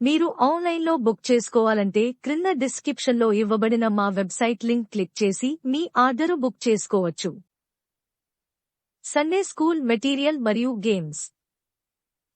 మీరు ఆన్లైన్లో బుక్ చేసుకోవాలంటే క్రింద డిస్క్రిప్షన్లో ఇవ్వబడిన మా వెబ్సైట్ లింక్ క్లిక్ చేసి మీ ఆర్డరు బుక్ చేసుకోవచ్చు. సండే స్కూల్ మెటీరియల్ మరియు గేమ్స్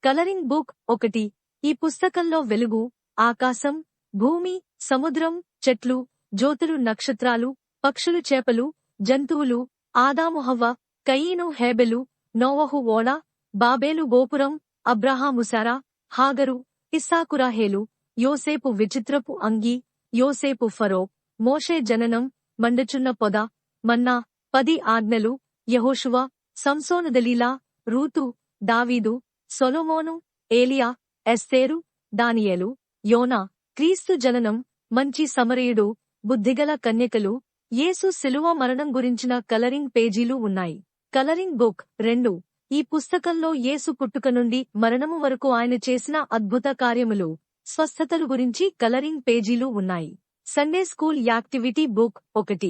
కలరింగ్ బుక్ ఒకటి. ఈ పుస్తకంలో వెలుగు ఆకాశం భూమి సముద్రం చెట్లు జ్యోతులు నక్షత్రాలు పక్షులు చేపలు జంతువులు ఆదాముహవ్వ కయీను హేబెలు నోవహు ఓడ బాబేలు గోపురం అబ్రహాముసారా హాగరు ఇస్సాకురాహేలు యోసేపు విచిత్రపు అంగి యోసేపు ఫరో మోషే జననం మండుచున్న పొద మన్నా పది ఆజ్ఞలు యహోషువ సంసోను దలీలా రూతు దావీదు సొలొమోను ఏలియా ఎస్తేరు దానియేలు యోనా క్రీస్తు జననం మంచి సమరయుడు బుద్ధిగల కన్యకలు యేసు శిలువ మరణం గురించిన కలరింగ్ పేజీలు ఉన్నాయి. కలరింగ్ బుక్ రెండు. ఈ పుస్తకంలో యేసు పుట్టుక నుండి మరణము వరకు ఆయన చేసిన అద్భుత కార్యములు స్వస్థతలు గురించి కలరింగ్ పేజీలు ఉన్నాయి. సండే స్కూల్ యాక్టివిటీ బుక్ ఒకటి.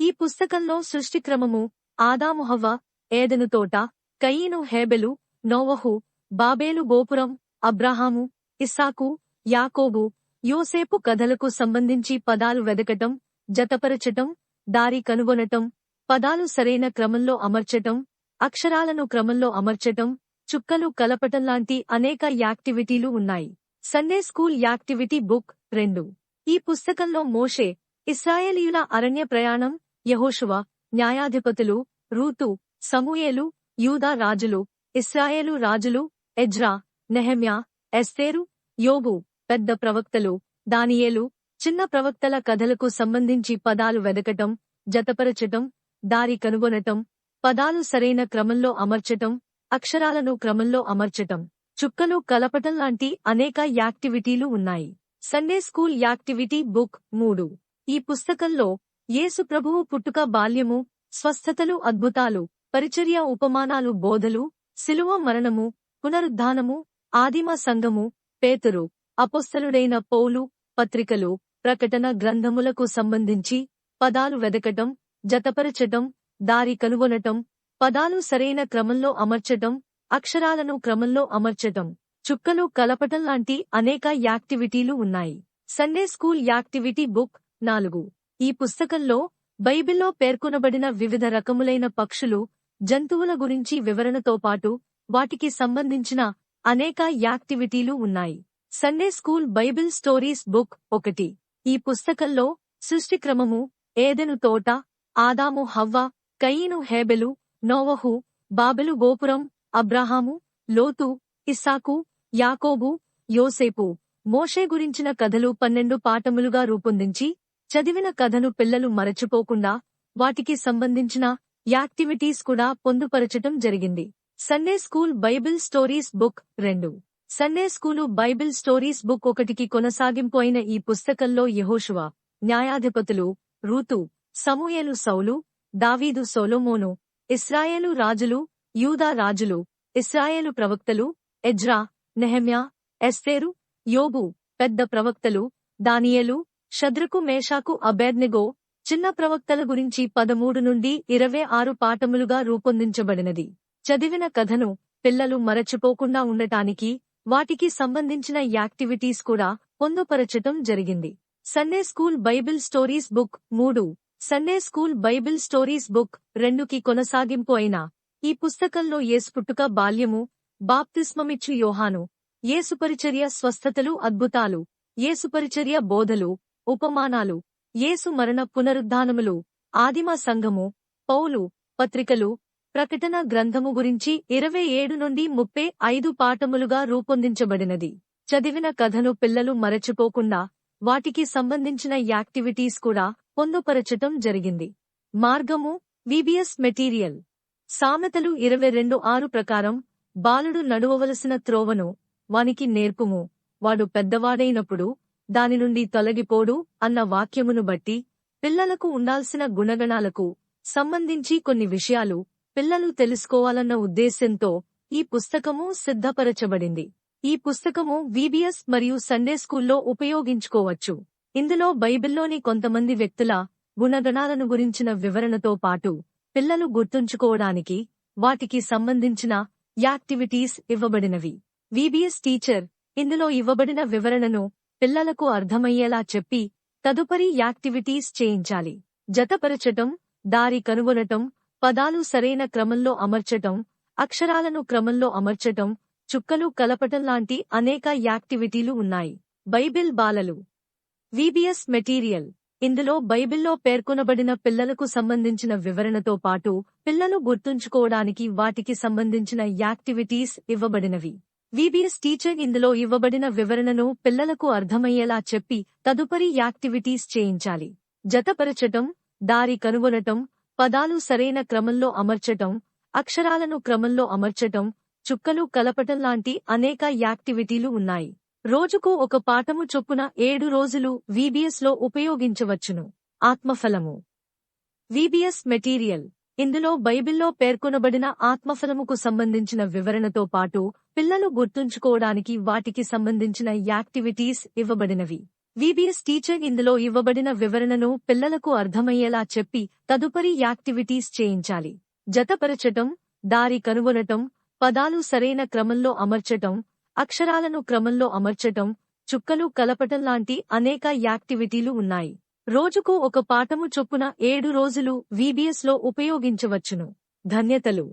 ఈ పుస్తకంలో సృష్టిక్రమము ఆదాముహవ్వ ఏదెను తోట కయీను హేబెలు నోవహు బాబేలు గోపురం అబ్రహాము ఇస్సాకు యాకోబు యోసేపు కథలకు సంబంధించి పదాలు వెదకటం జతపరచటం దారి కనుగొనటం పదాలు సరైన క్రమంలో అమర్చటం అక్షరాలను క్రమంలో అమర్చటం చుక్కలు కలపటం లాంటి అనేక యాక్టివిటీలు ఉన్నాయి. సండే స్కూల్ యాక్టివిటీ బుక్ రెండు. ఈ పుస్తకంలో మోషే ఇస్రాయేలీయుల అరణ్య ప్రయాణం యహోషువ న్యాయాధిపతులు రూతు సమూయేలు యూదా రాజులు ఇస్రాయేలు రాజులు ఎజ్రా నెహమ్యా ఎస్తేరు యోగు పెద్ద ప్రవక్తలు దానియేలు చిన్న ప్రవక్తల కథలకు సంబంధించి పదాలు వెదకటం జతపరచటం దారి కనుగొనటం పదాలు సరైన క్రమంలో అమర్చటం అక్షరాలను క్రమంలో అమర్చటం చుక్కలు కలపటం లాంటి అనేక యాక్టివిటీలు ఉన్నాయి. సండే స్కూల్ యాక్టివిటీ బుక్ మూడు. ఈ పుస్తకంలో యేసు ప్రభువు పుట్టుక బాల్యము స్వస్థతలు అద్భుతాలు పరిచర్య ఉపమానాలు బోధలు శిలువ మరణము పునరుద్ధానము ఆదిమ సంఘము పేతురు అపొస్తలుడైన పౌలు పత్రికలు ప్రకటన గ్రంథములకు సంబంధించి పదాలు వెదకటం జతపరచటం దారి కనుగొనటం పదాలు సరైన క్రమంలో అమర్చటం అక్షరాలను క్రమంలో అమర్చటం చుక్కలు కలపటం లాంటి అనేక యాక్టివిటీలు ఉన్నాయి. సండే స్కూల్ యాక్టివిటీ బుక్ నాలుగు. ఈ పుస్తకంలో బైబిల్లో పేర్కొనబడిన వివిధ రకములైన పక్షులు జంతువుల గురించి వివరణతో పాటు వాటికి సంబంధించిన అనేక యాక్టివిటీలు ఉన్నాయి. Sunday school Bible stories book ఒకటి. ఈ పుస్తకంలో సృష్టిక్రమము ఏదెను తోట ఆదాము హవ్వ కయీను హేబెలు నోవహు బాబెలు గోపురం అబ్రహాము లోతు ఇస్సాకు యాకోబు యోసేపు. మోషే గురించిన కథలు పన్నెండు పాఠములుగా రూపొందించి చదివిన కథను పిల్లలు మరచిపోకుండా వాటికి సంబంధించిన యాక్టివిటీస్ కూడా పొందుపరచటం జరిగింది. Sunday school Bible stories book రెండు. Sunday school Bible stories book ఒకటికి కొనసాగింపు అయిన ఈ పుస్తకంలో యహోషువ న్యాయాధిపతులు రూతు సమూయలు సౌలు దావీదు సోలోమోను ఇస్రాయేలు రాజులు యూదా రాజులు ఇస్రాయేలు ప్రవక్తలు ఎజ్రా నెహమ్యా ఎస్తేరు యోబు పెద్ద ప్రవక్తలు దానియలు షద్రకు మేషాకు అబెర్నిగో చిన్న ప్రవక్తల గురించి పదమూడు నుండి ఇరవై ఆరు పాఠములుగా రూపొందించబడినది. చదివిన కథను పిల్లలు మరచిపోకుండా ఉండటానికి వాటికి సంబంధించిన యాక్టివిటీస్ కూడా పొందుపరచటం జరిగింది. Sunday school Bible stories book మూడు Sunday school Bible stories book రెండుకి కొనసాగింపు అయిన ఈ పుస్తకంలో యేసుపుట్టుక బాల్యము బాప్తిస్మమిచ్చు యోహాను ఏసుపరిచర్య స్వస్థతలు అద్భుతాలు ఏసుపరిచర్య బోధలు ఉపమానాలు యేసు మరణ పునరుద్ధానములు ఆదిమ సంఘము పౌలు పత్రికలు ప్రకటన గ్రంథము గురించి ఇరవై ఏడు నుండి ముప్పై ఐదు పాఠములుగా రూపొందించబడినది. చదివిన కథను పిల్లలు మరచిపోకుండా వాటికి సంబంధించిన యాక్టివిటీస్ కూడా పొందుపరచటం జరిగింది. మార్గము విబిఎస్ మెటీరియల్. సామెతలు ఇరవై రెండు ఆరు ప్రకారం బాలుడు నడువవలసిన త్రోవను వానికి నేర్పుము. వాడు పెద్దవాడైనప్పుడు దాని నుండి తొలగిపోడు అన్న వాక్యమును బట్టి పిల్లలకు ఉండాల్సిన గుణగణాలకు సంబంధించి కొన్ని విషయాలు పిల్లలు తెలుసుకోవాలన్న ఉద్దేశ్యంతో ఈ పుస్తకము సిద్ధపరచబడింది. ఈ పుస్తకము వీబీఎస్ మరియు సండే స్కూల్లో ఉపయోగించుకోవచ్చు. ఇందులో బైబిల్లోని కొంతమంది వ్యక్తుల గుణగణాలను గురించిన వివరణతో పాటు పిల్లలు గుర్తుంచుకోవడానికి వాటికి సంబంధించిన యాక్టివిటీస్ ఇవ్వబడినవి. విబిఎస్ టీచర్ ఇందులో ఇవ్వబడిన వివరణను పిల్లలకు అర్థమయ్యేలా చెప్పి తదుపరి యాక్టివిటీస్ చేయించాలి. జతపరచటం దారి కనుగొనటం పదాలు సరైన క్రమంలో అమర్చటం అక్షరాలను క్రమంలో అమర్చటం చుక్కలు కలపటం లాంటి అనేక యాక్టివిటీలు ఉన్నాయి. బైబిల్ బాలలు. VBS material. ఇందులో బైబిల్లో పేర్కొనబడిన పిల్లలకు సంబంధించిన వివరణతో పాటు పిల్లలు గుర్తుంచుకోవడానికి వాటికి సంబంధించిన యాక్టివిటీస్ ఇవ్వబడినవి. విబిఎస్ టీచర్ ఇందులో ఇవ్వబడిన వివరణను పిల్లలకు అర్థమయ్యేలా చెప్పి తదుపరి యాక్టివిటీస్ చేయించాలి. జతపరచటం దారి కనుగొనటం పదాలు సరైన క్రమంలో అమర్చటం అక్షరాలను క్రమంలో అమర్చటం చుక్కలు కలపటం లాంటి అనేక యాక్టివిటీలు ఉన్నాయి. రోజుకు ఒక పాఠము చొప్పున ఏడు రోజులు VBS లో ఉపయోగించవచ్చును. ఆత్మఫలము. VBS material. ఇందులో బైబిల్లో పేర్కొనబడిన ఆత్మఫలముకు సంబంధించిన వివరణతో పాటు పిల్లలు గుర్తుంచుకోవడానికి వాటికి సంబంధించిన యాక్టివిటీస్ ఇవ్వబడినవి. విబిఎస్ టీచర్ ఇందులో ఇవ్వబడిన వివరణను పిల్లలకు అర్థమయ్యేలా చెప్పి తదుపరి యాక్టివిటీస్ చేయించాలి. జతపరచటం దారి కనుగొనటం పదాలు సరైన క్రమంలో అమర్చటం అక్షరాలను క్రమంలో అమర్చటం చుక్కలు కలపటం లాంటి అనేక యాక్టివిటీలు ఉన్నాయి. రోజుకు ఒక పాఠము చొప్పున ఏడు రోజులు VBS లో ఉపయోగించవచ్చును. ధన్యతలు.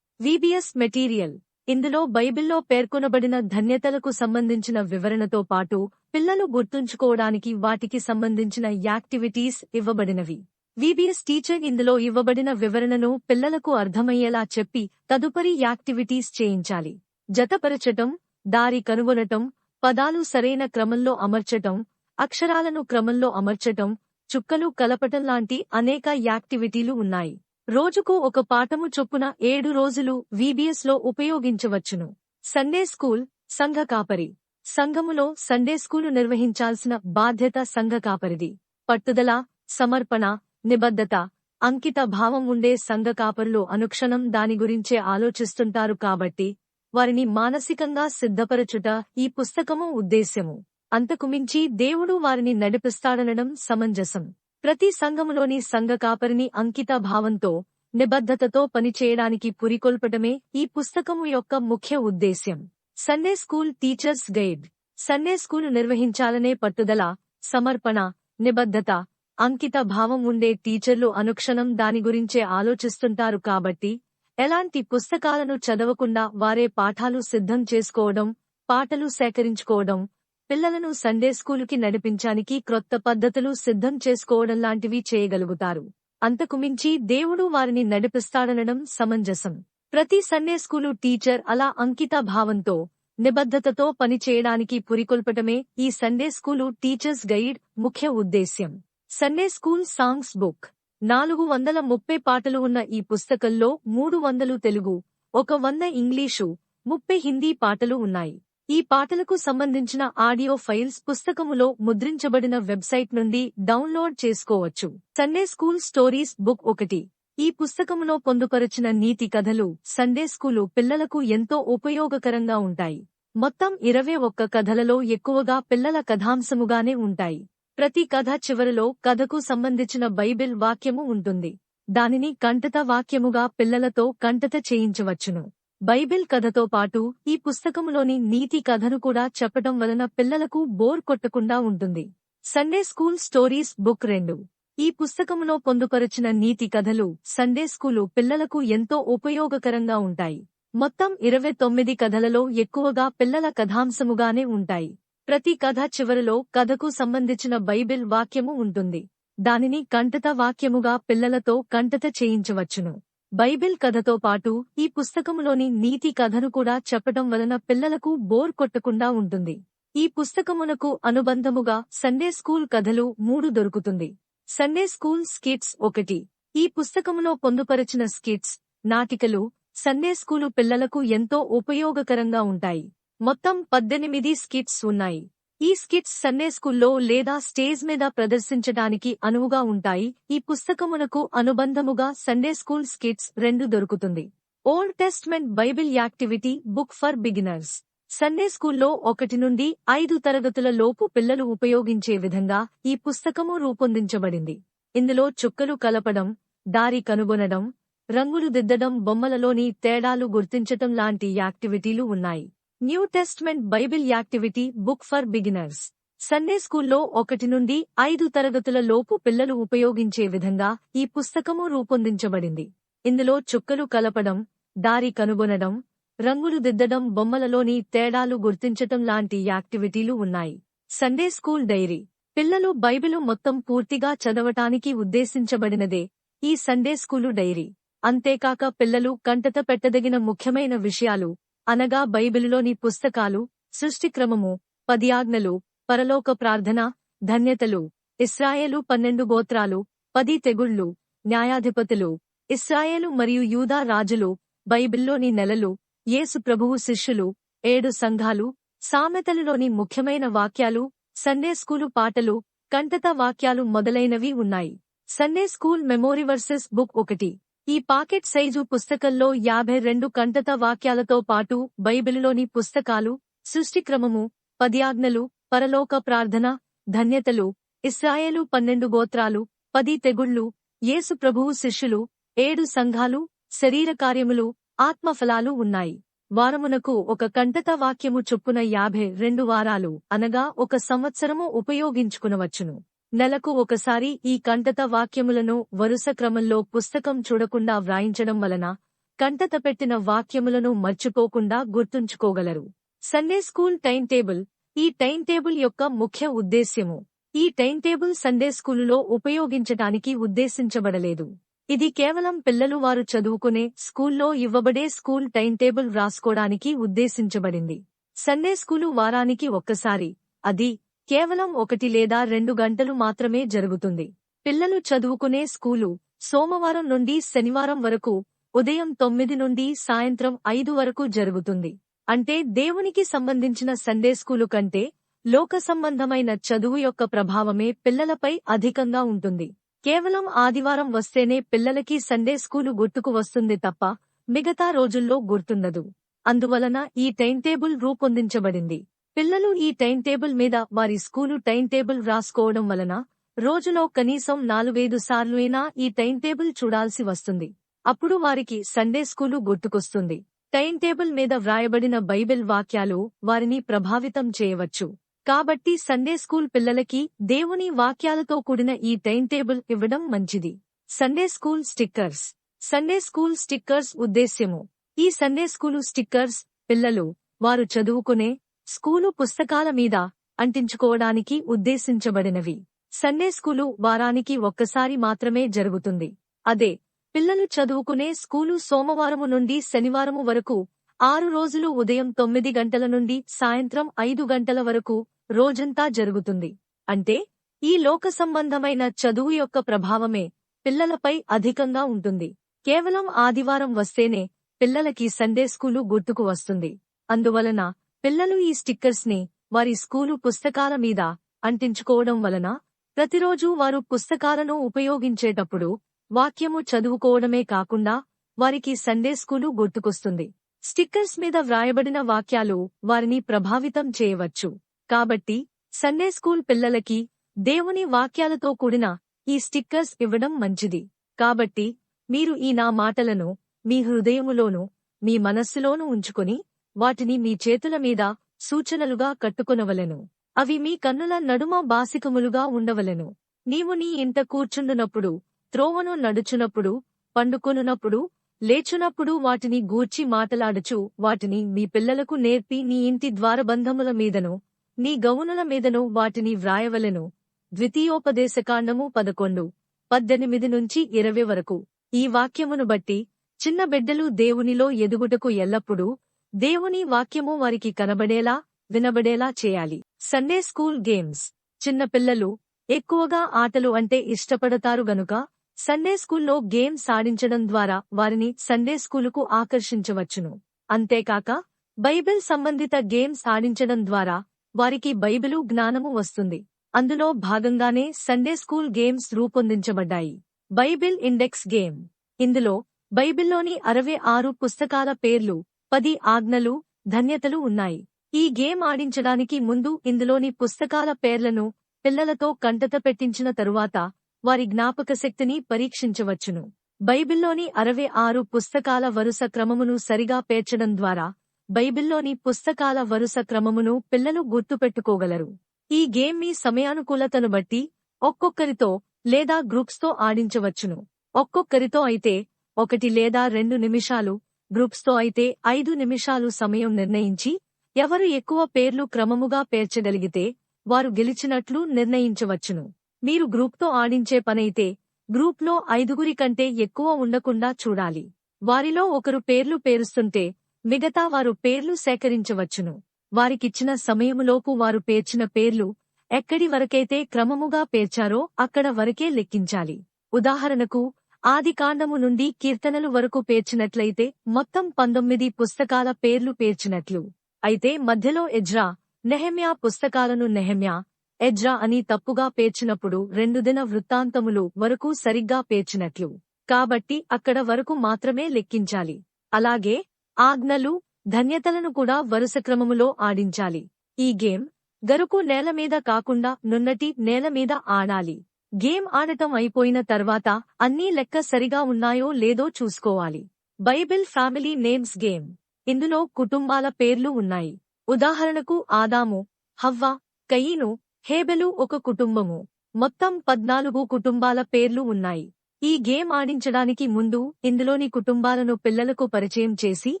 VBS material. ఇందులో బైబిల్లో పేర్కొనబడిన ధన్యతలకు సంబంధించిన వివరణతో పాటు పిల్లలు గుర్తుంచుకోవడానికి వాటికి సంబంధించిన యాక్టివిటీస్ ఇవ్వబడినవి. విబిఎస్ టీచర్ ఇందులో ఇవ్వబడిన వివరణను పిల్లలకు అర్థమయ్యేలా చెప్పి తదుపరి యాక్టివిటీస్ చేయించాలి. జతపరచటం దారి కనుగొనటం పదాలు సరైన క్రమంలో అమర్చటం అక్షరాలను క్రమంలో అమర్చటం చుక్కలు కలపటం లాంటి అనేక యాక్టివిటీలు ఉన్నాయి. రోజుకు ఒక పాఠము చొప్పున ఏడు రోజులు VBS లో ఉపయోగించవచ్చును. సండే స్కూల్ సంఘ కాపరి. సంఘములో సండే స్కూలు నిర్వహించాల్సిన బాధ్యత సంఘ కాపరిది. పట్టుదల సమర్పణ నిబద్ధత అంకిత భావం ఉండే సంఘ కాపరులు అనుక్షణం దాని గురించే ఆలోచిస్తుంటారు కాబట్టి వారిని మానసికంగా సిద్ధపరచుట ఈ పుస్తకము ఉద్దేశ్యము. అంతకుమించి దేవుడు వారిని నడిపిస్తాడనడం సమంజసం. ప్రతి సంఘములోని సంఘ కాపరిని అంకిత భావంతో నిబద్ధతతో పనిచేయడానికి పురికొల్పటమే ఈ పుస్తకము యొక్క ముఖ్య ఉద్దేశ్యం. Sunday school teachers guide. Sunday school నిర్వహించాలనే పట్టుదల సమర్పణ నిబద్ధత అంకిత భావం ఉండే టీచర్లు అనుక్షణం దాని గురించే ఆలోచిస్తుంటారు కాబట్టి ఎలాంటి పుస్తకాలను చదవకుండా వారే పాఠాలు సిద్ధం చేసుకోవడం పాటలు సేకరించుకోవడం పిల్లలను సండే స్కూలుకి నడిపించానికి క్రొత్త పద్ధతులు సిద్ధం చేసుకోవడం లాంటివి చేయగలుగుతారు. అంతకుమించి దేవుడు వారిని నడిపిస్తాడనడం సమంజసం. ప్రతి సండే స్కూలు టీచర్ అలా అంకిత భావంతో నిబద్ధతతో పనిచేయడానికి పురికొల్పటమే ఈ సండే స్కూలు టీచర్స్ గైడ్ ముఖ్య ఉద్దేశ్యం. సండే స్కూల్ సాంగ్స్ బుక్ నాలుగు వందల ముప్పై పాటలు ఉన్న ఈ పుస్తకంలో మూడు వందలు తెలుగు ఒక వంద ఇంగ్లీషు ముప్పై హిందీ పాటలు ఉన్నాయి. ఈ పాటలకు సంబంధించిన ఆడియో ఫైల్స్ పుస్తకములో ముద్రించబడిన వెబ్సైట్ నుండి డౌన్లోడ్ చేసుకోవచ్చు. సండే స్కూల్ స్టోరీస్ బుక్ ఒకటి. ఈ పుస్తకములో పొందుపరచిన నీతి కథలు సండే స్కూలు పిల్లలకు ఎంతో ఉపయోగకరంగా ఉంటాయి. మొత్తం ఇరవై ఒక్క కథలలో ఎక్కువగా పిల్లల కథాంశముగానే ఉంటాయి. ప్రతి కథ చివరలో కథకు సంబంధించిన బైబిల్ వాక్యము ఉంటుంది. దానిని కంటత వాక్యముగా పిల్లలతో కంటత చేయించవచ్చును. బైబిల్ కథతో పాటు ఈ పుస్తకములోని నీతి కథను కూడా చెప్పటం వలన పిల్లలకు బోర్ కొట్టకుండా ఉంటుంది. సండే స్కూల్ స్టోరీస్ బుక్ రెండు. ఈ పుస్తకములో పొందుపరచిన నీతి కథలు సండే స్కూలు పిల్లలకు ఎంతో ఉపయోగకరంగా ఉంటాయి. మొత్తం ఇరవై తొమ్మిది కథలలో ఎక్కువగా పిల్లల కథాంశముగానే ఉంటాయి. ప్రతి కథ చివరలో కథకు సంబంధించిన బైబిల్ వాక్యము ఉంటుంది. దానిని కంటత వాక్యముగా పిల్లలతో కంటత చేయించవచ్చును. బైబిల్ కథతో పాటు ఈ పుస్తకములోని నీతి కథను కూడా చెప్పటం వలన పిల్లలకు బోర్ కొట్టకుండా ఉంటుంది. ఈ పుస్తకమునకు అనుబంధముగా సండే స్కూల్ కథలు మూడు దొరుకుతుంది. సండే స్కూల్ స్కిట్స్ ఒకటి. ఈ పుస్తకములో పొందుపరచిన స్కిట్స్ నాటికలు సండే స్కూలు పిల్లలకు ఎంతో ఉపయోగకరంగా ఉంటాయి. మొత్తం పద్దెనిమిది స్కిట్స్ ఉన్నాయి. ఈ స్కిట్స్ సన్నే స్కూల్లో లేదా స్టేజ్ మీద ప్రదర్శించడానికి అనువుగా ఉంటాయి. ఈ పుస్తకమునకు అనుబంధముగా సండే స్కూల్ స్కిట్స్ రెండు దొరుకుతుంది. Old testament Bible activity book for beginners. Sunday స్కూల్లో ఒకటి నుండి ఐదు తరగతుల లోపు పిల్లలు ఉపయోగించే విధంగా ఈ పుస్తకము రూపొందించబడింది. ఇందులో చుక్కలు కలపడం దారి కనుగొనడం రంగులు దిద్దడం బొమ్మలలోని తేడాలు గుర్తించటం లాంటి యాక్టివిటీలు ఉన్నాయి. New testament Bible activity book for beginners Sunday స్కూల్లో ఒకటి నుండి ఐదు తరగతుల లోపు పిల్లలు ఉపయోగించే విధంగా ఈ పుస్తకము రూపొందించబడింది. ఇందులో చుక్కలు కలపడం దారి కనుగొనడం రంగులు దిద్దడం బొమ్మలలోని తేడాలు గుర్తించటం లాంటి యాక్టివిటీలు ఉన్నాయి. సండే స్కూల్ డైరీ పిల్లలు బైబిలు మొత్తం పూర్తిగా చదవటానికి ఉద్దేశించబడినదే ఈ సండే స్కూలు డైరీ అంతేకాక పిల్లలు కంటత పెట్టదగిన ముఖ్యమైన విషయాలు అనగా బైబిలులోని పుస్తకాలు సృష్టిక్రమము పది ఆజ్ఞలు పరలోక ప్రార్థన ధన్యతలు ఇస్రాయేలు పన్నెండు గోత్రాలు పది తెగుళ్ళు న్యాయాధిపతులు ఇస్రాయేలు మరియు యూదా రాజులు బైబిల్లోని నెలలు యేసు ప్రభువు శిష్యులు ఏడు సంఘాలు సామెతలులోని ముఖ్యమైన వాక్యాలు సండే స్కూలు పాటలు కంటత వాక్యాలు మొదలైనవి ఉన్నాయి. Sunday school memory verses book ఒకటి. ఈ పాకెట్ సైజు పుస్తకంలో యాభై రెండు కంటత వాక్యాలతో పాటు బైబిలులోని పుస్తకాలు సృష్టిక్రమము పద్యాజ్ఞలు పరలోక ప్రార్థన ధన్యతలు ఇస్రాయేలు పన్నెండు గోత్రాలు పది తెగుళ్ళు యేసు ప్రభువు శిష్యులు ఏడు సంఘాలు శరీర కార్యములు ఆత్మఫలాలు ఉన్నాయి. వారమునకు ఒక కంటత వాక్యము చొప్పున యాభై రెండు వారాలు అనగా ఒక సంవత్సరము ఉపయోగించుకునవచ్చును. నెలకు ఒకసారి ఈ కంటత వాక్యములను వరుస క్రమంలో పుస్తకం చూడకుండా వ్రాయించడం వలన కంటత పెట్టిన వాక్యములను మర్చిపోకుండా గుర్తుంచుకోగలరు. Sunday school time table. ఈ టైం టేబుల్ యొక్క ముఖ్య ఉద్దేశ్యము. ఈ టైం టేబుల్ సండే స్కూలులో ఉపయోగించటానికి ఉద్దేశించబడలేదు. ఇది కేవలం పిల్లలు వారు చదువుకునే స్కూల్లో ఇవ్వబడే స్కూల్ టైం టేబుల్ వ్రాసుకోవడానికి ఉద్దేశించబడింది. సండే స్కూలు వారానికి ఒక్కసారి. అది కేవలం ఒకటి లేదా రెండు గంటలు మాత్రమే జరుగుతుంది. పిల్లలు చదువుకునే స్కూలు సోమవారం నుండి శనివారం వరకు ఉదయం తొమ్మిది నుండి సాయంత్రం ఐదు వరకు జరుగుతుంది. అంటే దేవునికి సంబంధించిన సండే స్కూలు కంటే లోక సంబంధమైన చదువు యొక్క ప్రభావమే పిల్లలపై అధికంగా ఉంటుంది. కేవలం ఆదివారం వస్తేనే పిల్లలకి సండే స్కూలు గుర్తుకు వస్తుంది తప్ప మిగతా రోజుల్లో గుర్తుండదు. అందువలన ఈ టైం టేబుల్ రూపొందించబడింది. పిల్లలు ఈ టైం టేబుల్ మీద వారి స్కూలు టైం టేబుల్ రాసుకోవడం వలన రోజులో కనీసం నాలుగైదు సార్లుైనా ఈ టైం టేబుల్ చూడాల్సి వస్తుంది. అప్పుడు వారికి సండే స్కూలు గుర్తుకొస్తుంది. టైం టేబుల్ మీద వ్రాయబడిన బైబిల్ వాక్యాలు వారిని ప్రభావితం చేయవచ్చు. కాబట్టి సండే స్కూల్ పిల్లలకి దేవుని వాక్యాలతో కూడిన ఈ టైం టేబుల్ ఇవ్వడం మంచిది. Sunday school stickers. Sunday school stickers ఉద్దేశ్యము. ఈ సండే స్కూలు స్టిక్కర్స్ పిల్లలు వారు చదువుకునే స్కూలు పుస్తకాల మీద అంటించుకోవడానికి ఉద్దేశించబడినవి. సండే స్కూలు వారానికి ఒక్కసారి మాత్రమే జరుగుతుంది. అదే పిల్లలు చదువుకునే స్కూలు సోమవారము నుండి శనివారము వరకు ఆరు రోజులు ఉదయం తొమ్మిది గంటల నుండి సాయంత్రం ఐదు గంటల వరకు రోజంతా జరుగుతుంది. అంటే ఈ లోక సంబంధమైన చదువు యొక్క ప్రభావమే పిల్లలపై అధికంగా ఉంటుంది. కేవలం ఆదివారం వస్తేనే పిల్లలకి సండే స్కూలు గుర్తుకు వస్తుంది. అందువలన పిల్లలు ఈ స్టిక్కర్స్ని వారి స్కూలు పుస్తకాల మీద అంటించుకోవడం వలన ప్రతిరోజూ వారు పుస్తకాలను ఉపయోగించేటప్పుడు వాక్యము చదువుకోవడమే కాకుండా వారికి సండే స్కూలు గుర్తుకొస్తుంది. స్టిక్కర్స్ మీద వ్రాయబడిన వాక్యాలు వారిని ప్రభావితం చేయవచ్చు. కాబట్టి సండే స్కూల్ పిల్లలకి దేవుని వాక్యాలతో కూడిన ఈ స్టిక్కర్స్ ఇవ్వడం మంచిది. కాబట్టి మీరు ఈ నా మాటలను మీ హృదయములోనూ మీ మనస్సులోనూ ఉంచుకుని వాటిని మీ చేతుల మీద సూచనలుగా కట్టుకొనవలెను. అవి మీ కన్నుల నడుమ బాసికములుగా ఉండవలెను. నీవు నీ ఇంట కూర్చుండునప్పుడు త్రోవను నడుచునప్పుడు పండుకొనునప్పుడు లేచునప్పుడు వాటిని గూర్చి మాటలాడుచు వాటిని మీ పిల్లలకు నేర్పి నీ ఇంటి ద్వారబంధముల మీదను నీ గౌనుల మీదను వాటిని వ్రాయవలెను. ద్వితీయోపదేశకాండము పదకొండు పద్దెనిమిది నుంచి ఇరవై వరకు. ఈ వాక్యమును బట్టి చిన్న బిడ్డలు దేవునిలో ఎదుగుటకు ఎల్లప్పుడూ దేవుని వాక్యము వారికి కనబడేలా వినబడేలా చేయాలి. సండే స్కూల్ గేమ్స్ చిన్నపిల్లలు ఎక్కువగా ఆటలు అంటే ఇష్టపడతారు గనుక సండే స్కూల్లో గేమ్స్ ఆడించడం ద్వారా వారిని సండే స్కూలుకు ఆకర్షించవచ్చును. అంతేకాక బైబిల్ సంబంధిత గేమ్స్ ఆడించడం ద్వారా వారికి బైబిలు జ్ఞానము వస్తుంది. అందులో భాగంగానే సండే స్కూల్ గేమ్స్ రూపొందించబడ్డాయి. బైబిల్ ఇండెక్స్ గేమ్ ఇందులో బైబిల్లోని అరవై ఆరు పుస్తకాల పేర్లు పది ఆజ్ఞలు ధన్యతలు ఉన్నాయి. ఈ గేమ్ ఆడించడానికి ముందు ఇందులోని పుస్తకాల పేర్లను పిల్లలతో కంటత పెట్టించిన తరువాత వారి జ్ఞాపక శక్తిని పరీక్షించవచ్చును. బైబిల్లోని అరవై ఆరు పుస్తకాల వరుస క్రమమును సరిగా పేర్చడం ద్వారా బైబిల్లోని పుస్తకాల వరుస క్రమమును పిల్లలు గుర్తుపెట్టుకోగలరు. ఈ గేమ్ మీ సమయానుకూలతను బట్టి ఒక్కొక్కరితో లేదా గ్రూప్స్తో ఆడించవచ్చును. ఒక్కొక్కరితో అయితే ఒకటి లేదా రెండు నిమిషాలు గ్రూప్స్తో అయితే ఐదు నిమిషాలు సమయం నిర్ణయించి ఎవరు ఎక్కువ పేర్లు క్రమముగా పేర్చగలిగితే వారు గెలిచినట్లు నిర్ణయించవచ్చును. మీరు గ్రూప్తో ఆడించే పనైతే గ్రూప్లో ఐదుగురి కంటే ఎక్కువ ఉండకుండా చూడాలి. వారిలో ఒకరు పేర్లు పేరుస్తుంటే మిగతా వారు పేర్లు సేకరించవచ్చును. వారికిచ్చిన సమయములోపు వారు పేర్చిన పేర్లు ఎక్కడి వరకైతే క్రమముగా పేర్చారో అక్కడ వరకే లెక్కించాలి. ఉదాహరణకు ఆదికాండము నుండి కీర్తనలు వరకు పేర్చినట్లయితే మొత్తం పంతొమ్మిది పుస్తకాల పేర్లు పేర్చినట్లు. అయితే మధ్యలో ఎజ్రా నెహెమ్యా పుస్తకాలను నెహమ్యా ఎజ్రా అని తప్పుగా పేర్చినప్పుడు రెండు దిన వృత్తాంతములు వరకు సరిగ్గా పేర్చినట్లు. కాబట్టి అక్కడ వరకు మాత్రమే లెక్కించాలి. అలాగే ఆజ్ఞలు ధన్యతలను కూడా వరుస క్రమములో ఆడించాలి. ఈ గేమ్ గరుకు నేల మీద కాకుండా నున్నటి నేల మీద ఆడాలి. గేమ్ ఆడటం అయిపోయిన తర్వాత అన్నీ లెక్క సరిగా ఉన్నాయో లేదో చూసుకోవాలి. Bible family names game. ఇందులో కుటుంబాల పేర్లు ఉన్నాయి. ఉదాహరణకు ఆదాము హవ్వ కయీను హేబెలు ఒక కుటుంబము. మొత్తం పద్నాలుగు కుటుంబాల పేర్లు ఉన్నాయి. ఈ గేమ్ ఆడించడానికి ముందు ఇందులోని కుటుంబాలను పిల్లలకు పరిచయం చేసి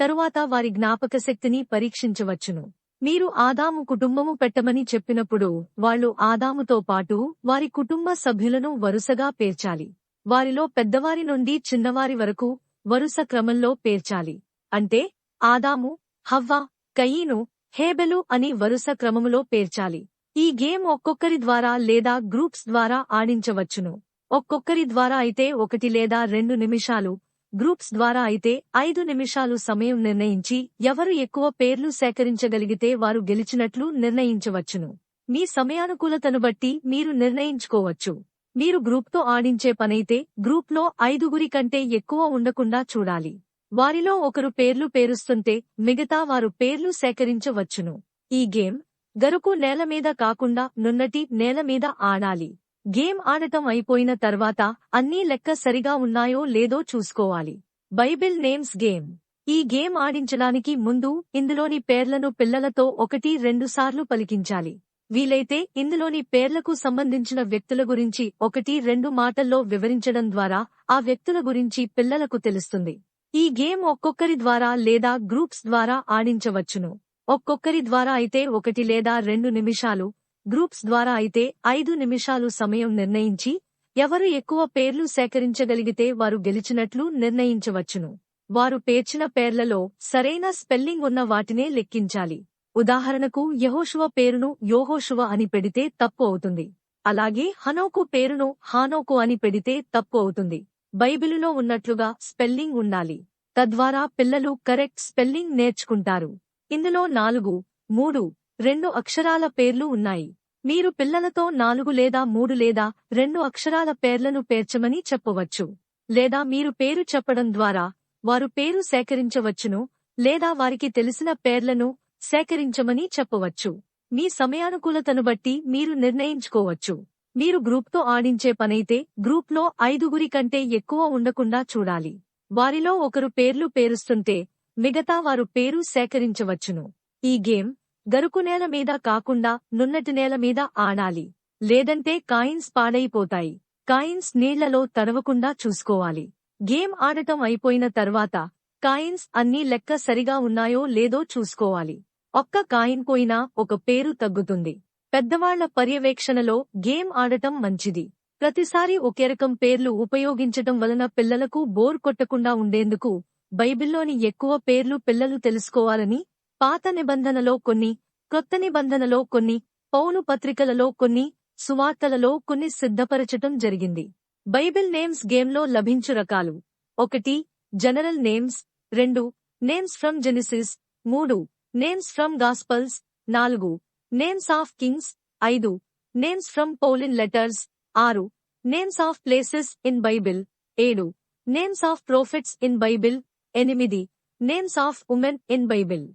తరువాత వారి జ్ఞాపకశక్తిని పరీక్షించవచ్చును. మీరు ఆదాము కుటుంబము పెట్టమని చెప్పినప్పుడు వాళ్ళు ఆదాముతో పాటు వారి కుటుంబ సభ్యులను వరుసగా పేర్చాలి. వారిలో పెద్దవారి నుండి చిన్నవారి వరకు వరుస క్రమంలో పేర్చాలి. అంటే ఆదాము హవ్వ కయీను హేబెలు అని వరుస క్రమములో పేర్చాలి. ఈ గేమ్ ఒక్కొక్కరి ద్వారా లేదా గ్రూప్స్ ద్వారా ఆడించవచ్చును. ఒక్కొక్కరి ద్వారా అయితే ఒకటి లేదా రెండు నిమిషాలు గ్రూప్స్ ద్వారా అయితే ఐదు నిమిషాలు సమయం నిర్ణయించి ఎవరు ఎక్కువ పేర్లు సేకరించగలిగితే వారు గెలిచినట్లు నిర్ణయించవచ్చును. మీ సమయానుకూలతను బట్టి మీరు నిర్ణయించుకోవచ్చు. మీరు గ్రూప్తో ఆడించే పనైతే గ్రూప్లో ఐదుగురి కంటే ఎక్కువ ఉండకుండా చూడాలి. వారిలో ఒకరు పేర్లు పేరుస్తుంటే మిగతా వారు పేర్లు సేకరించవచ్చును. ఈ గేమ్ గరుకు నేల మీద కాకుండా నున్నటి నేల మీద ఆడాలి. గేమ్ ఆడటం అయిపోయిన తర్వాత అన్నీ లెక్క సరిగా ఉన్నాయో లేదో చూసుకోవాలి. Bible names game. ఈ గేమ్ ఆడించడానికి ముందు ఇందులోని పేర్లను పిల్లలతో ఒకటి రెండుసార్లు పలికించాలి. వీలైతే ఇందులోని పేర్లకు సంబంధించిన వ్యక్తుల గురించి ఒకటి రెండు మాటల్లో వివరించడం ద్వారా ఆ వ్యక్తుల గురించి పిల్లలకు తెలుస్తుంది. ఈ గేమ్ ఒక్కొక్కరి ద్వారా లేదా గ్రూప్స్ ద్వారా ఆడించవచ్చును. ఒక్కొక్కరి ద్వారా అయితే ఒకటి లేదా రెండు నిమిషాలు గ్రూప్స్ ద్వారా అయితే ఐదు నిమిషాలు సమయం నిర్ణయించి ఎవరు ఎక్కువ పేర్లు సేకరించగలిగితే వారు గెలిచినట్లు నిర్ణయించవచ్చును. వారు పేర్చిన పేర్లలో సరైన స్పెల్లింగ్ ఉన్న వాటినే లెక్కించాలి. ఉదాహరణకు యహోషువ పేరును యోహోషువ అని పెడితే తప్పు అవుతుంది. అలాగే హనోకు పేరును హానోకు అని పెడితే తప్పు అవుతుంది. బైబిలులో ఉన్నట్లుగా స్పెల్లింగ్ ఉండాలి. తద్వారా పిల్లలు కరెక్ట్ స్పెల్లింగ్ నేర్చుకుంటారు. ఇందులో నాలుగు మూడు రెండు అక్షరాల పేర్లు ఉన్నాయి. మీరు పిల్లలతో నాలుగు లేదా మూడు లేదా రెండు అక్షరాల పేర్లను పేర్చమని చెప్పవచ్చు. లేదా మీరు పేరు చెప్పడం ద్వారా వారు పేరు సేకరించవచ్చును లేదా వారికి తెలిసిన పేర్లను సేకరించమని చెప్పవచ్చు. మీ సమయానుకూలతను బట్టి మీరు నిర్ణయించుకోవచ్చు. మీరు గ్రూప్తో ఆడించే పనైతే గ్రూప్లో ఐదుగురి కంటే ఎక్కువ ఉండకుండా చూడాలి. వారిలో ఒకరు పేర్లు పేరుస్తుంటే మిగతా వారు పేరు సేకరించవచ్చును. ఈ గేమ్ గరుకు నేల మీద కాకుండా నున్నటి నేల మీద ఆడాలి. లేదంటే కాయిన్స్ పాడైపోతాయి. కాయిన్స్ నీళ్ళలో తడవకుండా చూసుకోవాలి. గేమ్ ఆడటం అయిపోయిన తర్వాత కాయిన్స్ అన్నీ లెక్క సరిగా ఉన్నాయో లేదో చూసుకోవాలి. ఒక్క కాయిన్ పోయినా ఒక పేరు తగ్గుతుంది. పెద్దవాళ్ళ పర్యవేక్షణలో గేమ్ ఆడటం మంచిది. ప్రతిసారి ఒకే రకం పేర్లు ఉపయోగించటం వలన పిల్లలకు బోర్ కొట్టకుండా ఉండేందుకు బైబిల్లోని ఎక్కువ పేర్లు పిల్లలు తెలుసుకోవాలని పాత నిబంధనలో కొన్ని క్రొత్త నిబంధనలో కొన్ని పౌను పత్రికలలో కొన్ని సువార్తలలో కొన్ని సిద్ధపరచటం జరిగింది. బైబిల్ నేమ్స్ గేమ్లో లభించు రకాలు. ఒకటి జనరల్ నేమ్స్. రెండు నేమ్స్ ఫ్రమ్ జెనిసిస్. మూడు నేమ్స్ ఫ్రమ్ గాస్పల్స్. నాలుగు నేమ్స్ ఆఫ్ కింగ్స్. ఐదు నేమ్స్ ఫ్రమ్ పౌలిన్ లెటర్స్. ఆరు names of places in Bible. ఏడు names of prophets in Bible. ఎనిమిది names of women in Bible.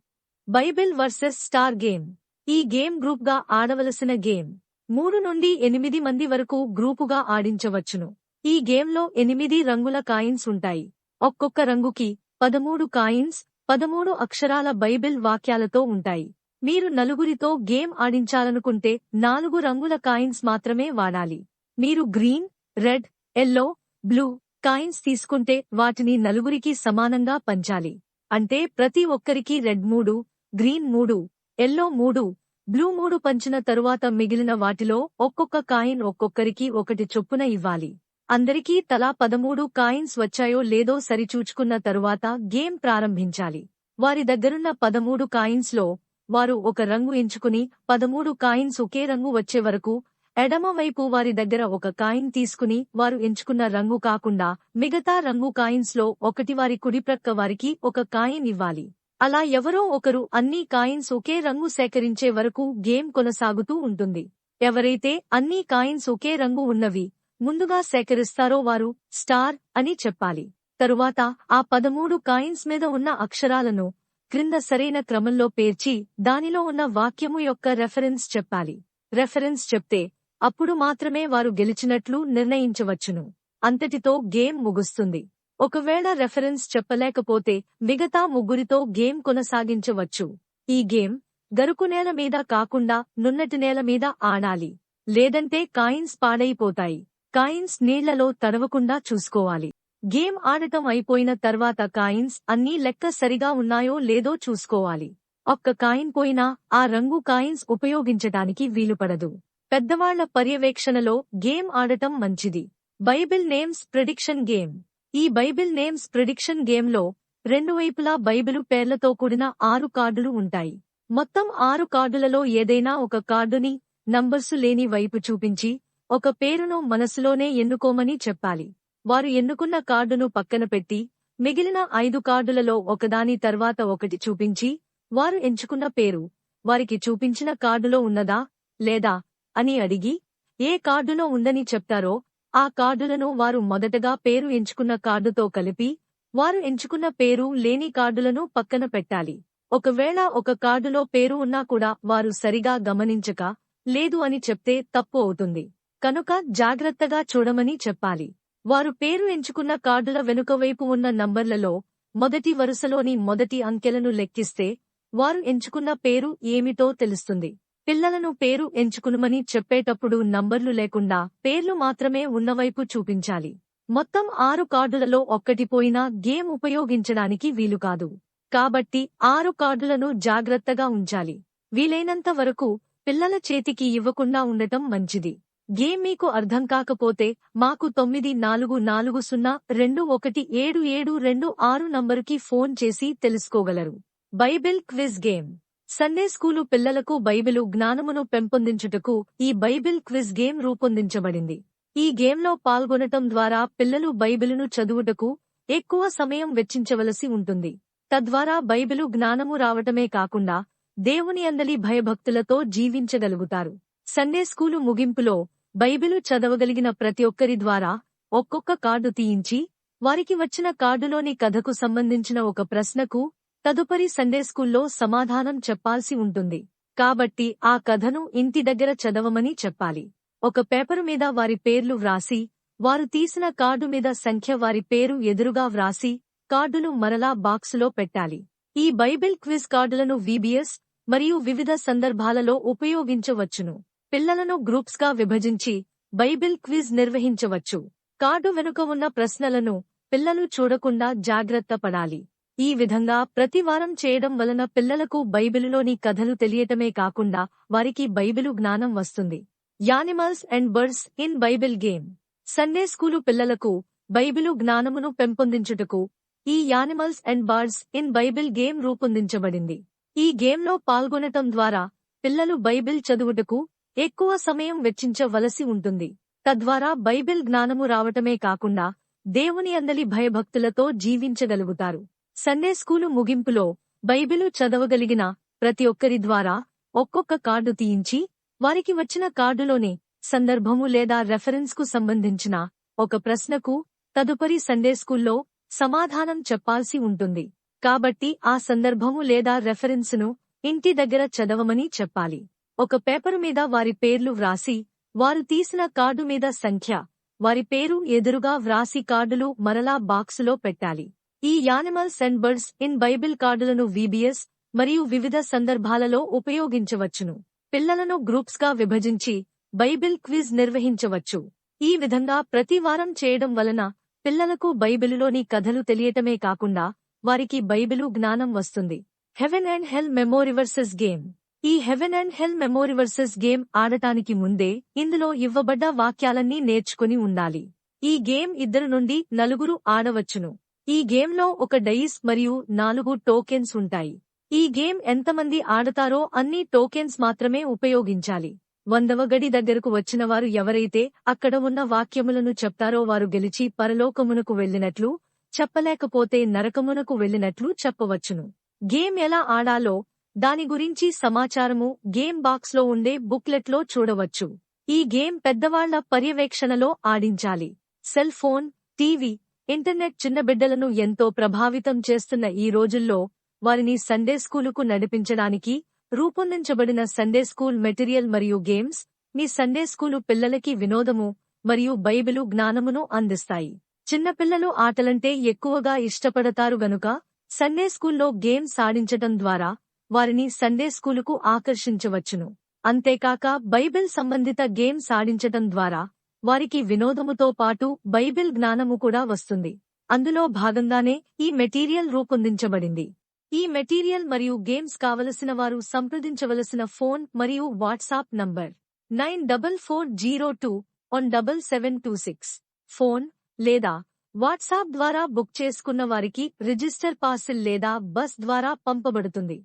Bible verses star game. ఈ game గ్రూప్గా ఆడవలసిన game. మూడు నుండి ఎనిమిది మంది వరకు గ్రూపుగా ఆడించవచ్చును. ఈ గేమ్లో ఎనిమిది రంగుల కాయిన్స్ ఉంటాయి. ఒక్కొక్క రంగుకి పదమూడు కాయిన్స్ పదమూడు అక్షరాల బైబిల్ వాక్యాలతో ఉంటాయి. మీరు నలుగురితో గేమ్ ఆడించాలనుకుంటే నాలుగు రంగుల కాయిన్స్ మాత్రమే వాడాలి. మీరు green red yellow blue coins తీసుకుంటే వాటిని నలుగురికి సమానంగా పంచాలి. అంటే ప్రతి ఒక్కరికి రెడ్ మూడు గ్రీన్ మూడు ఎల్లో మూడు బ్లూ మూడు పంచిన తరువాత మిగిలిన వాటిలో ఒక్కొక్క కాయిన్ ఒక్కొక్కరికి ఒకటి చొప్పున ఇవ్వాలి. అందరికీ తలా పదమూడు కాయిన్స్ వచ్చాయో లేదో సరిచూచుకున్న తరువాత గేమ్ ప్రారంభించాలి. వారి దగ్గరున్న పదమూడు కాయిన్స్లో వారు ఒక రంగు ఎంచుకుని పదమూడు కాయిన్స్ ఒకే రంగు వచ్చే వరకు ఎడమవైపు వారి దగ్గర ఒక కాయిన్ తీసుకుని వారు ఎంచుకున్న రంగు కాకుండా మిగతా రంగు కాయిన్స్లో ఒకటి వారి కుడిప్రక్క వారికి ఒక కాయిన్ ఇవ్వాలి. అలా ఎవరో ఒకరు అన్ని కాయిన్స్ ఒకే రంగు సేకరించే వరకు గేమ్ కొనసాగుతూ ఉంటుంది. ఎవరైతే అన్ని కాయిన్స్ ఒకే రంగు ఉన్నవి ముందుగా సేకరిస్తారో వారు స్టార్ అని చెప్పాలి. తరువాత ఆ పదమూడు కాయిన్స్ మీద ఉన్న అక్షరాలను క్రింద సరైన క్రమంలో పేర్చి దానిలో ఉన్న వాక్యము యొక్క రెఫరెన్స్ చెప్పాలి. రెఫరెన్స్ చెప్తే అప్పుడు మాత్రమే వారు గెలిచినట్లు నిర్ణయించవచ్చును. అంతటితో గేమ్ ముగుస్తుంది. ఒకవేళ రెఫరెన్స్ చెప్పలేకపోతే మిగతా ముగ్గురితో గేమ్ కొనసాగించవచ్చు. ఈ గేమ్ గరుకు నేల మీద కాకుండా నున్నటి నేల మీద ఆడాలి. లేదంటే కాయిన్స్ పాడైపోతాయి. కాయిన్స్ నీళ్ళలో తడవకుండా చూసుకోవాలి. గేమ్ ఆడటం అయిపోయిన తర్వాత కాయిన్స్ అన్నీ లెక్క సరిగా ఉన్నాయో లేదో చూసుకోవాలి. ఒక్క కాయిన్ పోయినా ఆ రంగు కాయిన్స్ ఉపయోగించటానికి వీలుపడదు. పెద్దవాళ్ళ పర్యవేక్షణలో గేమ్ ఆడటం మంచిది. Bible names prediction game. ఈ బైబిల్ నేమ్స్ ప్రిడిక్షన్ గేమ్లో రెండు వైపులా బైబిలు పేర్లతో కూడిన ఆరు కార్డులు ఉంటాయి. మొత్తం ఆరు కార్డులలో ఏదైనా ఒక కార్డుని నంబర్సు లేని వైపు చూపించి ఒక పేరును మనసులోనే ఎన్నుకోమని చెప్పాలి. వారు ఎన్నుకున్న కార్డును పక్కన పెట్టి మిగిలిన ఐదు కార్డులలో ఒకదాని తర్వాత ఒకటి చూపించి వారు ఎంచుకున్న పేరు వారికి చూపించిన కార్డులో ఉన్నదా లేదా అని అడిగి ఏ కార్డులో ఉందని చెప్తారో ఆ కార్డులను వారు మొదటగా పేరు ఎంచుకున్న కార్డుతో కలిపి వారు ఎంచుకున్న పేరు లేని కార్డులను పక్కన పెట్టాలి. ఒకవేళ ఒక కార్డులో పేరు ఉన్నా కూడా వారు సరిగా గమనించక లేదు అని చెప్తే తప్పు అవుతుంది. కనుక జాగ్రత్తగా చూడమని చెప్పాలి. వారు పేరు ఎంచుకున్న కార్డుల వెనుక వైపు ఉన్న నంబర్లలో మొదటి వరుసలోని మొదటి అంకెలను లెక్కిస్తే వారు ఎంచుకున్న పేరు ఏమిటో తెలుస్తుంది. పిల్లలను పేరు ఎంచుకునుమని చెప్పేటప్పుడు నంబర్లు లేకుండా పేర్లు మాత్రమే ఉన్నవైపు చూపించాలి. మొత్తం ఆరు కార్డులలో ఒక్కటిపోయినా గేమ్ ఉపయోగించడానికి వీలుకాదు కాబట్టి ఆరు కార్డులను జాగ్రత్తగా ఉంచాలి. వీలైనంత వరకు పిల్లల చేతికి ఇవ్వకుండా ఉండటం మంచిది. గేమ్ మీకు అర్థం కాకపోతే మాకు తొమ్మిది నాలుగు నాలుగు సున్నా రెండు ఒకటి ఏడు ఏడు రెండు ఆరు నంబరుకి ఫోన్ చేసి తెలుసుకోగలరు. Bible quiz game. Sunday school పిల్లలకు బైబిలు జ్ఞానమును పెంపొందించుటకు ఈ బైబిల్ క్విజ్ గేమ్ రూపొందించబడింది. ఈ గేమ్లో పాల్గొనటం ద్వారా పిల్లలు బైబిలును చదువుటకు ఎక్కువ సమయం వెచ్చించవలసి ఉంటుంది. తద్వారా బైబిలు జ్ఞానము రావటమే కాకుండా దేవుని అందలి భయభక్తులతో జీవించగలుగుతారు. సండే స్కూలు ముగింపులో బైబిలు చదవగలిగిన ప్రతి ఒక్కరి ద్వారా ఒక్కొక్క కార్డు తీయించి వారికి వచ్చిన కార్డులోని కథకు సంబంధించిన ఒక ప్రశ్నకు తదుపరి సండే స్కూల్లో సమాధానం చెప్పాల్సి ఉంటుంది. కాబట్టి ఆ కథను ఇంటి దగ్గర చదవమని చెప్పాలి. ఒక పేపరు మీద వారి పేర్లు వ్రాసి వారు తీసిన కార్డు మీద సంఖ్య వారి పేరు ఎదురుగా వ్రాసి కార్డును మరలా బాక్సులో పెట్టాలి. ఈ బైబిల్ క్విజ్ కార్డులను వీబీఎస్ మరియు వివిధ సందర్భాలలో ఉపయోగించవచ్చును. పిల్లలను గ్రూప్స్గా విభజించి బైబిల్ క్విజ్ నిర్వహించవచ్చు. కార్డు వెనుక ఉన్న ప్రశ్నలను పిల్లలు చూడకుండా జాగ్రత్త పడాలి. ఈ విధంగా ప్రతి వారం చేయడం వలన పిల్లలకు బైబిలులోని కథలు తెలియటమే కాకుండా వారికి బైబిలు జ్ఞానం వస్తుంది. Animals and birds in Bible game. Sunday school పిల్లలకు బైబిలు జ్ఞానమును పెంపొందించుటకు ఈ animals and birds in Bible game రూపొందించబడింది. ఈ గేమ్లో పాల్గొనటం ద్వారా పిల్లలు బైబిల్ చదువుటకు ఎక్కువ సమయం వెచ్చించవలసి ఉంటుంది. తద్వారా బైబిల్ జ్ఞానము రావటమే కాకుండా దేవుని అందలి భయభక్తులతో జీవించగలుగుతారు. సండే స్కూలు ముగింపులో బైబిలు చదవగలిగిన ప్రతి ఒక్కరి ద్వారా ఒక్కొక్క కార్డు తీయించి వారికి వచ్చిన కార్డులోని సందర్భము లేదా రెఫరెన్స్కు సంబంధించిన ఒక ప్రశ్నకు తదుపరి సండే స్కూల్లో సమాధానం చెప్పాల్సి ఉంటుంది. కాబట్టి ఆ సందర్భము లేదా రెఫరెన్సును ఇంటి దగ్గర చదవమని చెప్పాలి. ఒక పేపరు మీద వారి పేర్లు వ్రాసి వారు తీసిన కార్డు మీద సంఖ్య వారి పేరు ఎదురుగా వ్రాసి కార్డులు మరలా బాక్సులో పెట్టాలి. ఈ animals and birds in Bible కార్డులను వీబీఎస్ మరియు వివిధ సందర్భాలలో ఉపయోగించవచ్చును. పిల్లలను గ్రూప్స్గా విభజించి బైబిల్ క్విజ్ నిర్వహించవచ్చు. ఈ విధంగా ప్రతి వారం చేయడం వలన పిల్లలకు బైబిలులోని కథలు తెలియటమే కాకుండా వారికి బైబిలు జ్ఞానం వస్తుంది. Heaven and hell memory verses game ఈ heaven and hell memory verses game ఆడటానికి ముందే ఇందులో ఇవ్వబడ్డ వాక్యాలన్నీ నేర్చుకుని ఉండాలి. ఈ గేమ్ ఇద్దరు నుండి నలుగురు ఆడవచ్చును. ఈ గేమ్లో ఒక డైస్ మరియు నాలుగు టోకెన్స్ ఉంటాయి. ఈ గేమ్ ఎంతమంది ఆడతారో అన్ని టోకెన్స్ మాత్రమే ఉపయోగించాలి. వందవ గడి దగ్గరకు వచ్చిన వారు ఎవరైతే అక్కడ ఉన్న వాక్యములను చెప్తారో వారు గెలిచి పరలోకమునకు వెళ్ళినట్లు చెప్పలేకపోతే నరకమునకు వెళ్ళినట్లు చెప్పవచ్చును. గేమ్ ఎలా ఆడాలో దాని గురించి సమాచారము గేమ్ బాక్స్లో ఉండే బుక్లెట్లో చూడవచ్చు. ఈ గేమ్ పెద్దవాళ్ళ పర్యవేక్షణలో ఆడించాలి. సెల్ ఫోన్ టీవీ ఇంటర్నెట్ చిన్న బిడ్డలను ఎంతో ప్రభావితం చేస్తున్న ఈ రోజుల్లో వారిని సండే స్కూలుకు నడిపించడానికి రూపొందించబడిన సండే స్కూల్ మెటీరియల్ మరియు గేమ్స్ మీ సండే స్కూలు పిల్లలకి వినోదము మరియు బైబిలు జ్ఞానమును అందిస్తాయి. చిన్నపిల్లలు ఆటలంటే ఎక్కువగా ఇష్టపడతారు గనుక సండే స్కూల్లో గేమ్స్ ఆడించటం ద్వారా వారిని సండే స్కూలుకు ఆకర్షించవచ్చును. అంతేకాక బైబిల్ సంబంధిత గేమ్స్ ఆడించటం ద్వారా వారికి వినోదముతో పాటు బైబిల్ జ్ఞానము కూడా వస్తుంది. అందులో భాగంగానే ఈ మెటీరియల్ రూపొందించబడింది. ఈ మెటీరియల్ మరియు గేమ్స్ కావలసిన వారు సంప్రదించవలసిన ఫోన్ మరియు WhatsApp number nine double four zero two one double seven two six. Phone లేదా వాట్సాప్ ద్వారా బుక్ చేసుకున్న వారికి రిజిస్టర్ పాసిల్ లేదా బస్ ద్వారా పంపబడుతుంది.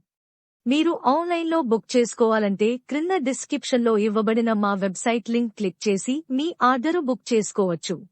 మీరు ఆన్లైన్లో బుక్ చేసుకోవాలంటే క్రింద డిస్క్రిప్షన్లో ఇవ్వబడిన మా వెబ్సైట్ లింక్ క్లిక్ చేసి మీ ఆర్డరు బుక్ చేసుకోవచ్చు.